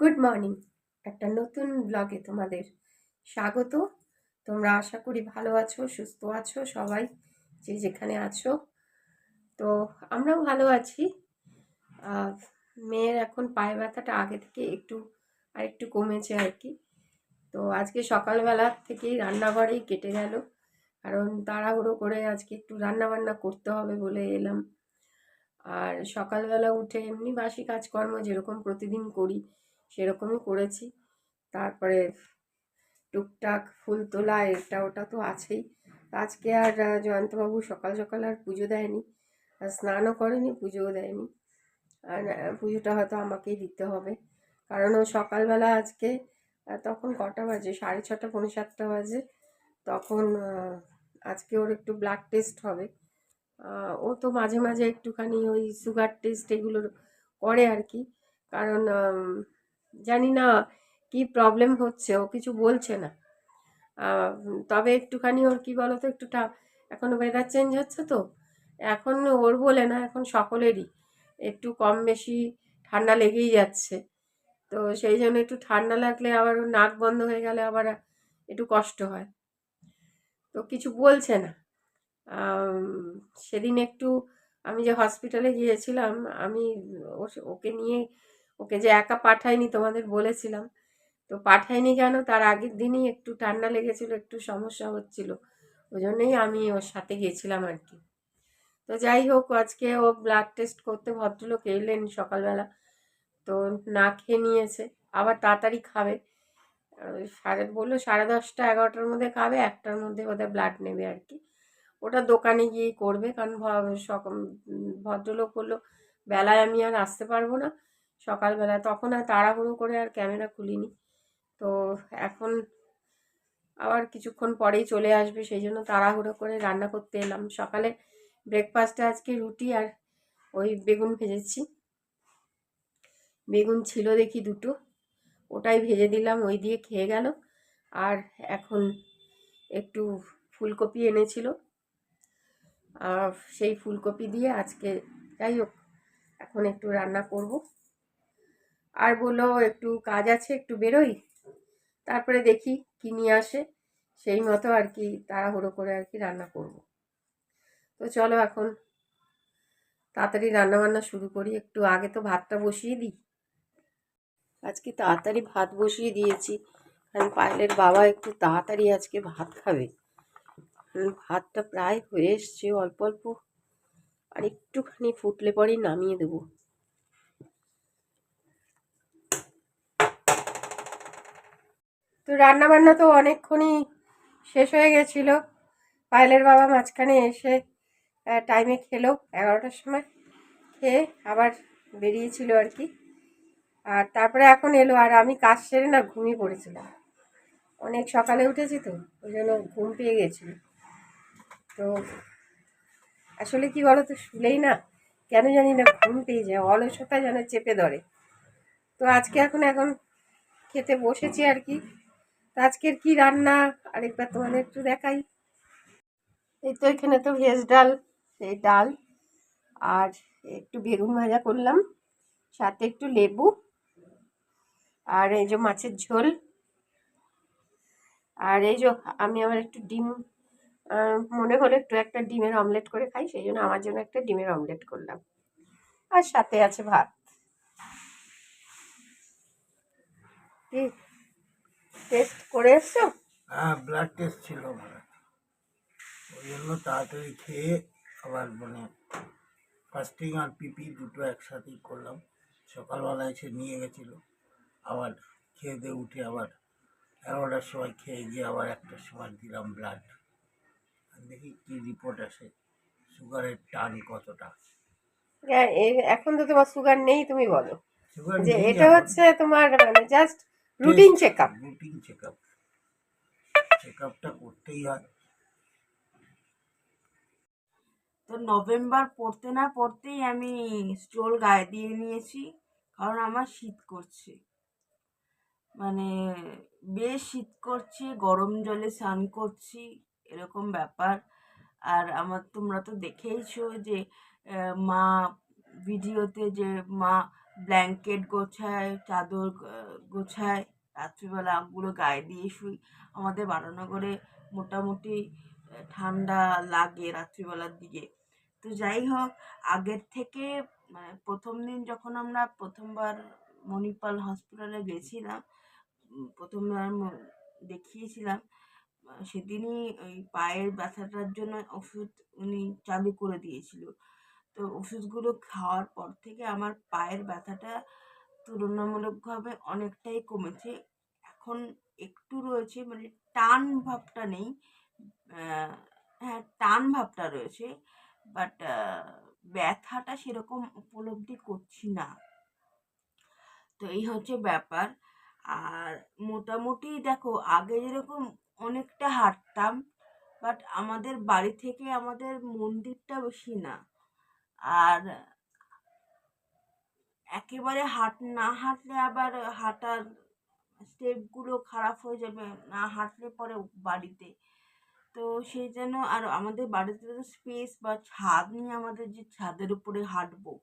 Good morning একটা নতুন ব্লগে তোমাদের স্বাগত। তোমরা আশা করি ভালো আছো, সুস্থ আছো সবাই, যে যেখানে আছো। তো আমরাও ভালো আছি। মেয়ের এখন পায়ে ব্যথাটা আগে থেকে একটু আর একটু কমেছে আর কি। তো আজকে সকালবেলা থেকেই রান্নাঘরেই কেটে গেল। কারণ তাড়াহুড়ো করে আজকে একটু রান্না বান্না করতে হবে বলে এলাম। আর সকালবেলা উঠে এমনি বাসি কাজকর্ম যেরকম প্রতিদিন করি সেরকমই করেছি। তারপরে টুকটাক ফুল তোলা, এটা ওটা তো আছেই। আজকে আর জয়ন্তবাবু সকাল সকাল আর পুজো দেয়নি। আর স্নানও করেনি, পুজোও দেয়নি। আর পুজোটা হয়তো আমাকেই দিতে হবে। কারণ ও সকালবেলা আজকে তখন কটা বাজে? সাড়ে ছটা, পৌনে সাতটা বাজে। তখন আজকে ওর একটু ব্লাড টেস্ট হবে। ও তো মাঝে মাঝে একটুখানি ওই সুগার টেস্ট এগুলোর করে আর কি। কারণ জানি না কি প্রবলেম হচ্ছে, ও কিছু বলছে না। তবে একটুখানি ওর কি বলতো, একটুটা এখন ওয়েদার চেঞ্জ হচ্ছে তো, এখন ওর বলে না, এখন সকলেরই। একটু কম বেশি ঠান্ডা লেগেই যাচ্ছে। তো সেই জন্য একটু ঠান্ডা লাগলে আবার ওর নাক বন্ধ হয়ে গেলে আবার একটু কষ্ট হয়। তো কিছু বলছে না। সেদিন একটু আমি যে হসপিটালে গিয়েছিলাম, আমি ওকে নিয়ে ওকে যে একা পাঠায়নি তোমাদের বলেছিলাম। তো পাঠায়নি কেন? তার আগের দিনই একটু ঠান্ডা লেগেছিল, একটু সমস্যা হচ্ছিল। ওই জন্যই আমি ওর সাথে গেছিলাম আর কি। তো যাই হোক, আজকে ও ব্লাড টেস্ট করতে ভদ্রলোক এলেন সকালবেলা। তো না খেয়ে নিয়েছে, আবার তাড়াতাড়ি খাবে। সাড়ে, বলল সাড়ে দশটা, এগারোটার মধ্যে খাবে, একটার মধ্যে বোধহয় ব্লাড নেবে আর কি। ওটা দোকানে গিয়েই করবে, কারণ ভদ্রলোক বলল, বেলায় আমি আর আসতে পারব না। সকালবেলা। তখন আর তাড়াহুড়ো করে আর ক্যামেরা খুলিনি। তো এখন আবার কিছুক্ষণ পরেই চলে আসবে, সেই জন্য তাড়াহুড়ো করে রান্না করতে এলাম। সকালে ব্রেকফাস্টে আজকে রুটি আর ওই বেগুন ভেজেছি। বেগুন ছিল দেখি দুটো, ওটাই ভেজে দিলাম, ওই দিয়ে খেয়ে গেল। আর এখন একটু ফুলকপি এনেছিল। সেই ফুলকপি দিয়ে আজকে যাই হোক, এখন একটু রান্না করব। আর বলল, একটু কাজ আছে, একটু বেরোই। তারপরে দেখি কি নিয়ে আসে। সেই মতো আর কি তাড়াহুড়ো করে আর কি রান্না করব। তো চলো এখন তাড়াতাড়ি রান্না বান্না শুরু করি। একটু আগে তো ভাতটা বসিয়ে দিই। আজকে তাড়াতাড়ি ভাত বসিয়ে দিয়েছি। কারণ পায়েলের বাবা একটু তাড়াতাড়ি আজকে ভাত খাবে। ভাতটা প্রায় হয়ে এসছে, অল্প অল্প। আর একটুখানি ফুটলে পরেই নামিয়ে দেবো। তো রান্না বান্না তো অনেকক্ষণই শেষ হয়ে গেছিল। পায়েলের বাবা মাঝখানে এসে টাইমে খেলো, এগারোটার সময় খেয়ে আবার বেরিয়েছিল আর কি। আর তারপরে এখন এলো, আর আমি কাজ সেরে না ঘুমিয়ে পড়েছিলাম। অনেক সকালে উঠেছি তো, ওই জন্য ঘুম পেয়ে গেছিল। তো আসলে কি বলো তো শুলেই না, কেন জানি না ঘুম পেয়ে যায় অলসতা যেন চেপে ধরে। তো আজকে এখন এখন খেতে বসেছি আর কি। আজকের কি রান্না? আরেকবার তোমাদের একটু দেখাই। এই তো এখানে তো ভেজ ডাল, এই ডাল আর একটু বেগুন ভাজা করলাম, সাথে একটু লেবু আর এই যে মাছের ঝোল আর এই যে আমি আবার একটু ডিম মনে হলো একটু একটা ডিমের অমলেট করে খাই, সেই জন্য আমার জন্য একটা ডিমের অমলেট করলাম। আর সাথে আছে ভাত। কি টেস্ট করে এসছো? হ্যাঁ ব্লাড টেস্ট ছিল ওই জন্য তাড়াতাড়ি খেয়ে আবার মানে ফাস্টিং আর পিপি দুটো একসাথেই করলাম। সকালবেলা এসে নিয়ে গেছিল। আবার খেয়ে দিয়ে উঠে আবার এগারোটার সময় খেয়ে গিয়ে আবার একটার সময় দিলাম ব্লাড দেখি কী রিপোর্ট আসে। সুগারের টান কতটা? হ্যাঁ, এখন তো তোমার সুগার নেই তুমি বলো। যে এটা হচ্ছে তোমার মানে just routine check up routine check up check আপটা করতেই হয়। তো নভেম্বর পড়তে না পড়তেই আমি স্টোল গায়ে দিয়ে নিয়েছি কারণ আমার শীত করছে। মানে বেশ শীত করছে গরম জলে স্নান করছি এরকম ব্যাপার। আর আমার তোমরা তো দেখেইছো যে মা ভিডিওতে যে মা ব্ল্যাঙ্কেট গোছায়, চাদর গোছায়, রাত্রিবেলা আমগুলো গায়ে দিয়ে শুই। আমাদের বারানগরে মোটামুটি ঠান্ডা লাগে রাত্রিবেলার দিকে। তো যাই হোক, আগের থেকে মানে প্রথম দিন যখন আমরা প্রথমবার মণিপাল হসপিটালে গেছিলাম প্রথমবার দেখিয়েছিলাম সেদিনই ওই পায়ের ব্যথাটার জন্য ওষুধ উনি চালু করে দিয়েছিল। তো ওষুধগুলো খাওয়ার পর থেকে আমার পায়ের ব্যথাটা তুলনামূলকভাবে অনেকটাই কমেছে। এখন একটু রয়েছে মানে টান ভাবটা নেই হ্যাঁ টান ভাবটা রয়েছে বাট ব্যথাটা সেরকম উপলব্ধি করছি না। তো এই হচ্ছে ব্যাপার। আর মোটামুটি দেখো, আগে যেরকম অনেকটা হাঁটতাম বাট আমাদের বাড়ি থেকে আমাদের মন্দিরটা বেশি না। আর একেবারে হাঁট, না হাঁটলে আবার হাঁটার স্টেপগুলো খারাপ হয়ে যাবে, না হাঁটলে পরে বাড়িতে। তো সেই জন্য আর আমাদের বাড়িতে তো স্পেস বা ছাদ নিয়ে আমাদের যে ছাদের উপরে হাঁটবো,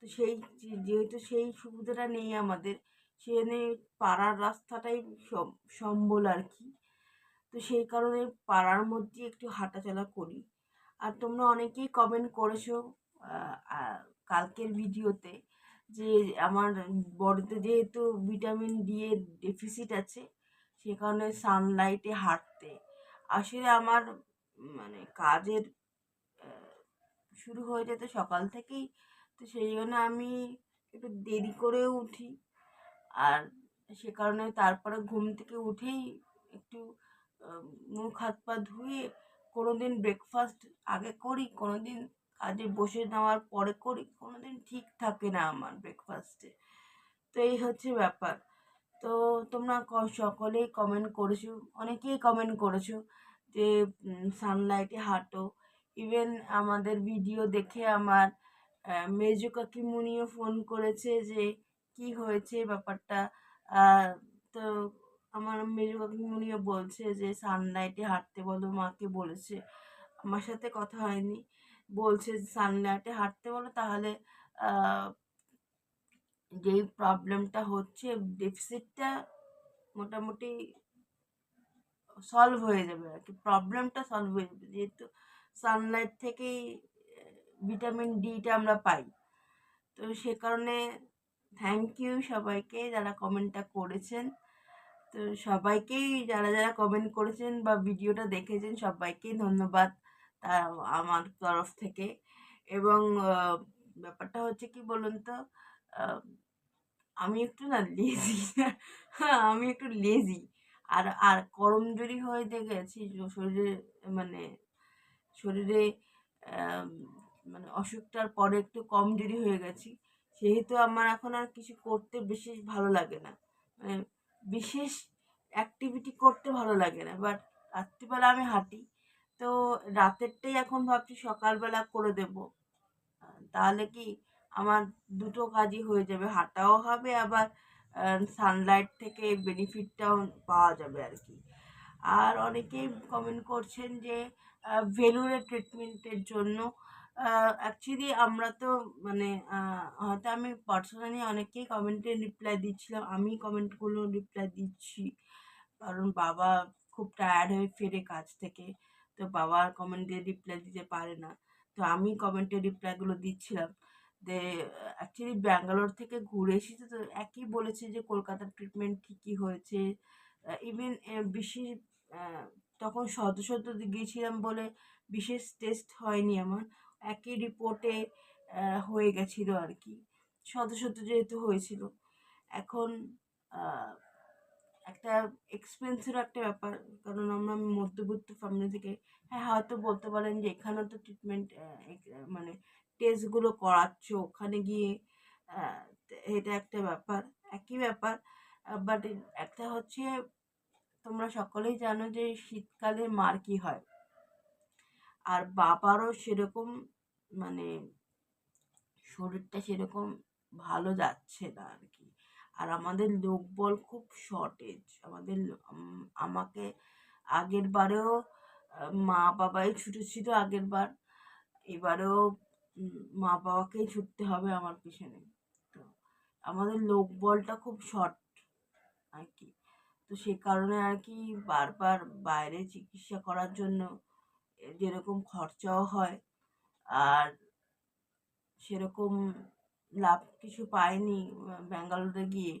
তো সেই যেহেতু সেই সুবিধাটা নেই আমাদের সেখানে পাড়ার রাস্তাটাই সম- সম্বল আর কি। তো সেই কারণে পাড়ার মধ্যে একটু হাঁটাচলা করি। আর তোমরা অনেকেই কমেন্ট করেছ কালকের ভিডিওতে যে আমার বডিতে যেহেতু ভিটামিন ডি এর ডেফিসিট আছে, সে কারণে সানলাইটে হাঁটতে। আসলে আমার মানে কাজের শুরু হয়ে যেত সকাল থেকেই, তো সেই জন্য আমি একটু দেরি করেও উঠি। আর সে কারণে তারপরে ঘুম থেকে উঠেই একটু মুখ হাত পা ধুয়ে কোনো দিন ব্রেকফাস্ট আগে করি কোনো দিন কাজে বসে নেওয়ার পরে করি কোনো দিন ঠিক থাকে না আমার ব্রেকফাস্টে তো এই হচ্ছে ব্যাপার। তো তোমরা সকলেই কমেন্ট করেছ, অনেকেই কমেন্ট করেছ যে সানলাইটে হাঁটো। ইভেন আমাদের ভিডিও দেখে আমার মেজো কাকিমুনিও ফোন করেছে যে, কি হয়েছে ব্যাপারটা? তো আমার মেজো কাকিমুনিও বলছে যে সানলাইটে হাঁটতে বলো, মাকে বলেছে। আমার সাথে কথা হয়নি। বলছে সানলাইটে হাঁটতে বলো, তাহলে যেই প্রবলেমটা হচ্ছে ডেফিসিটটা মোটামুটি সলভ হয়ে যাবে আর কি প্রবলেমটা সলভ হয়ে যাবে। যেহেতু সানলাইট থেকেই ভিটামিন ডিটা আমরা পাই। তো সে কারণে থ্যাংক ইউ সবাইকে যারা কমেন্টটা করেছেন। তো সবাইকেই, যারা যারা কমেন্ট করেছেন বা ভিডিওটা দেখেছেন, সবাইকেই ধন্যবাদ। আমার তরফ থেকে। এবং ব্যাপারটা হচ্ছে কি বলুন তো আমি একটু না লেজি আমি একটু লেজি আর আর করমজোরি হয়ে গেছি শরীরে মানে শরীরে মানে অসুখটার পরে একটু কমজোরি হয়ে গেছি, সেহেতু আমার এখন আর কিছু করতে বিশেষ ভালো লাগে না। মানে বিশেষ অ্যাক্টিভিটি করতে ভালো লাগে না। বাট রাত্রিবেলা আমি হাঁটি তো রাতেরটাই এখন ভাবছি সকালবেলা করে দেব। তাহলে কি আমার দুটো কাজই হয়ে যাবে, হাঁটাও হবে আবার সানলাইট থেকে বেনিফিটটাও পাওয়া যাবে আর কি। আর অনেকেই কমেন্ট করছেন যে ভেলুরের ট্রিটমেন্টের জন্য অ্যাকচুয়ালি আমরা তো মানে হয়তো আমি পার্সোনালি অনেকেই কমেন্টে রিপ্লাই দিচ্ছিলাম, আমি কমেন্টগুলো রিপ্লাই দিচ্ছি। কারণ বাবা খুব টায়ার্ড হয়ে ফেরে কাজ থেকে। তো বাবা আর কমেন্টে রিপ্লাই দিতে পারে না। তো আমি কমেন্টে রিপ্লাইগুলো দিচ্ছিলাম। যে অ্যাকচুয়ালি ব্যাঙ্গালোর থেকে ঘুরে এসেছে তো একই বলেছে যে, কলকাতার ট্রিটমেন্ট ঠিকই হয়েছে। ইভেন বিশেষ তখন সদ্য সদ্য গিয়েছিলাম বলে বিশেষ টেস্ট হয়নি আমার। একই রিপোর্টে হয়ে গেছিল আর কি। সদ্য সদ্য যেহেতু হয়েছিল। এখন একটা এক্সপেন্সের একটা ব্যাপার। কারণ আমরা মধ্যবিত্ত ফ্যামিলি থেকে হ্যাঁ হয়তো বলতে পারেন যে এখানেও তো ট্রিটমেন্ট মানে টেস্টগুলো করাচ্ছ, ওখানে গিয়ে এটা একটা ব্যাপার, একই ব্যাপার। বাট একটা হচ্ছে তোমরা সকলেই জানো যে শীতকালে মার কি হয়। আর বাবারও সেরকম মানে শরীরটা সেরকম ভালো যাচ্ছে না আর কি। আর আমাদের লোকবল খুব শর্টেজ আমাদের আমাকে আগের বারেও মা বাবাই ছুটেছিল আগের বার। এবারেও মা বাবাকেই ছুটতে হবে আমার পিছনে। তো আমাদের লোক বলটা খুব শর্ট আর কি। তো সে কারণে আর কি বারবার বাইরে চিকিৎসা করার জন্য যেরকম খরচাও হয়, আর সেরকম লাভ কিছু পাইনি ব্যাঙ্গালোরে গিয়ে।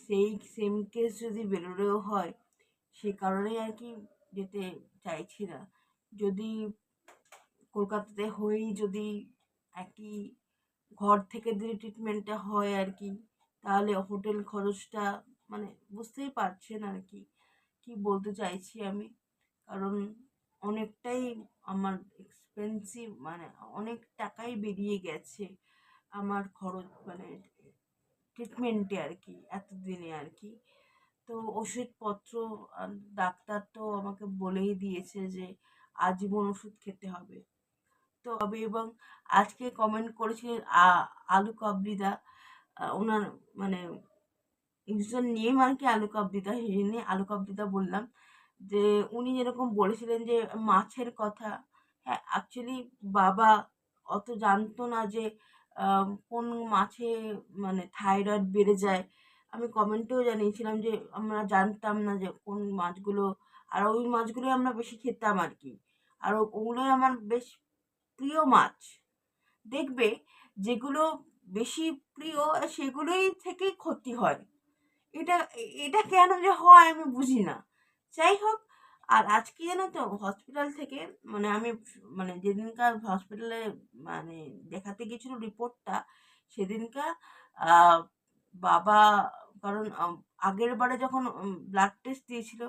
সেই সেম কেস যদি বেরোলেও হয়, সে কারণেই আর কি যেতে চাইছি না। যদি কলকাতাতে হয়েই যদি একই ঘর থেকে যদি ট্রিটমেন্টটা হয় আর কি, তাহলে হোটেল খরচটা মানে বুঝতেই পারছেন আর কি কি বলতে চাইছি আমি। কারণ অনেকটাই আমার এক্সপেন্সিভ মানে অনেক টাকাই বেরিয়ে গেছে। আমার খরচ মানে ট্রিটমেন্টে আর কি, এতদিনে আর কি। তো ওষুধপত্র ডাক্তার তো আমাকে বলেই দিয়েছে যে আজীবন ওষুধ খেতে হবে। তো হবে এবং আজকে কমেন্ট করেছিলেন আলু কাবলিদা ওনার মানে ইউজার নেম আর কি আলু কাবলিদা, সেই জন্যে আলু কাবলিদা বললাম যে উনি যেরকম বলেছিলেন যে মাছের কথা হ্যাঁ অ্যাকচুয়ালি বাবা অত জানতো না যে কোন মাছে মানে থাইরয়েড বেড়ে যায়। আমি কমেন্টেও জানিয়েছিলাম যে, আমরা জানতাম না যে কোন মাছগুলো, আর ওই মাছগুলোই আমরা বেশি খেতাম আর কি আর ওগুলোই আমার বেশ প্রিয় মাছ। দেখবে যেগুলো বেশি প্রিয়, সেগুলোই থেকেই ক্ষতি হয়। এটা এটা কেন যে হয় আমি বুঝি না। যাই হোক আর আজকে জানো তো হসপিটাল থেকে মানে আমি মানে যেদিনকার হসপিটালে মানে দেখাতে গেছিল রিপোর্টটা সেদিনকার বাবা, কারণ আগের বারে যখন ব্লাড টেস্ট দিয়েছিল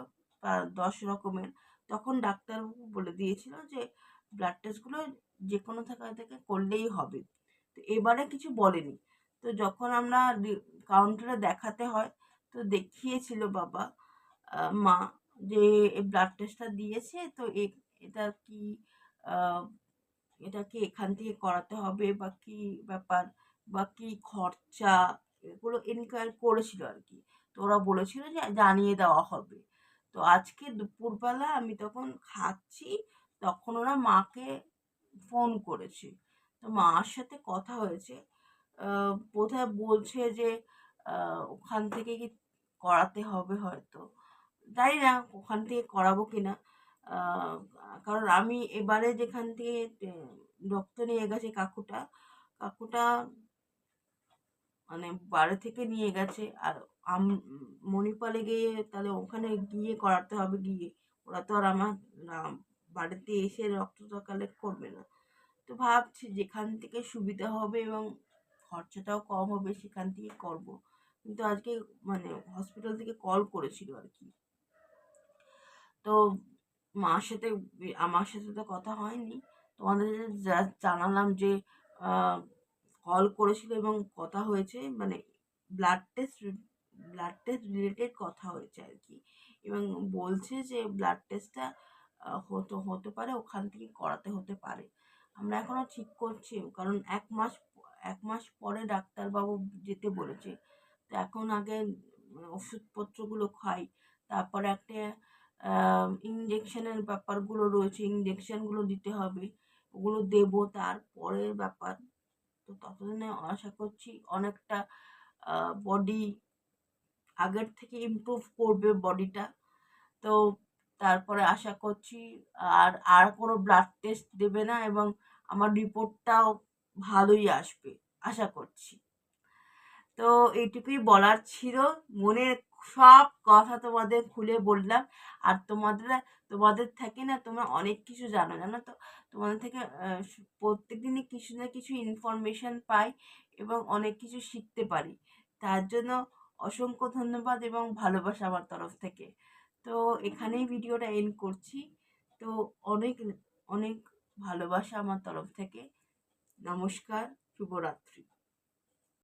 দশ রকমের, তখন ডাক্তারবাবু বলে দিয়েছিল যে ব্লাড টেস্টগুলো যে কোনো থাকা থেকে করলেই হবে। তো এবারে কিছু বলেনি। তো যখন আমরা কাউন্টারে দেখাতে হয়, তো দেখিয়েছিল বাবা মা যে ব্লাড টেস্টটা দিয়েছে তো এটা কি আহ, এটা কি এখান থেকে করাতে হবে বা কি ব্যাপার বা কি খরচা এগুলো এনকোয়ারি করেছিল আর কি। তো ওরা বলেছিল যে জানিয়ে দেওয়া হবে। তো আজকে দুপুরবেলা আমি তখন খাচ্ছি তখন ওরা মাকে ফোন করেছে। তো মার সাথে কথা হয়েছে বোধহয় বলছে যে ওখান থেকে কি করাতে হবে হয়তো। জানি না ওখান থেকে করাবো কি না। কারণ আমি এবারে যেখান থেকে রক্ত নিয়ে গেছে কাকুটা কাকুটা মানে বাড়ি থেকে নিয়ে গেছে। আর আম, মণিপালে গিয়ে তাহলে ওখানে গিয়ে করাতে হবে গিয়ে ওরা তো আর আমার বাড়িতে এসে রক্তটা কালেক্ট করবে না। তো ভাবছি যেখান থেকে সুবিধা হবে এবং খরচাটাও কম হবে সেখান থেকে করব। কিন্তু আজকে মানে হসপিটাল থেকে কল করেছিল আর কি। তো মার সাথে আমার সাথে তো কথা হয়নি। তোমাদের জানালাম যে কল করেছিল এবং কথা হয়েছে মানে blood test blood test related কথা হয়েছে আর কি এবং বলছে যে ব্লাড টেস্টটা হতো, হতে পারে, ওখান থেকে করাতে হতে পারে। আমরা এখনও ঠিক করছি, কারণ এক মাস এক মাস পরে ডাক্তারবাবু যেতে বলেছে। তো এখন আগে ওষুধপত্রগুলো খাই, তারপরে একটা ইঞ্জেকশনের ব্যাপারগুলো রয়েছে ইঞ্জেকশনগুলো দিতে হবে, ওগুলো দেবো। তারপরের ব্যাপার, তো ততদিনে আশা করছি অনেকটা বডি আগের থেকে ইমপ্রুভ করবে বডিটা তো তারপরে আশা করছি আর আর কোনো ব্লাড টেস্ট দেবে না এবং আমার রিপোর্টটাও ভালোই আসবে, আশা করছি। তো এইটুকুই বলার ছিল। মনের সব কথা তোমাদের খুলে বললাম। আর তোমাদের তোমাদের থেকে না তোমরা অনেক কিছু জানো জানো তো? তোমাদের থেকে প্রত্যেক দিনই কিছু না কিছু ইনফরমেশান পাই এবং অনেক কিছু শিখতে পারি। তার জন্য অসংখ্য ধন্যবাদ এবং ভালোবাসা আমার তরফ থেকে। তো এখানেই ভিডিওটা এন্ড করছি। তো অনেক অনেক ভালোবাসা আমার তরফ থেকে। নমস্কার, শুভরাত্রি।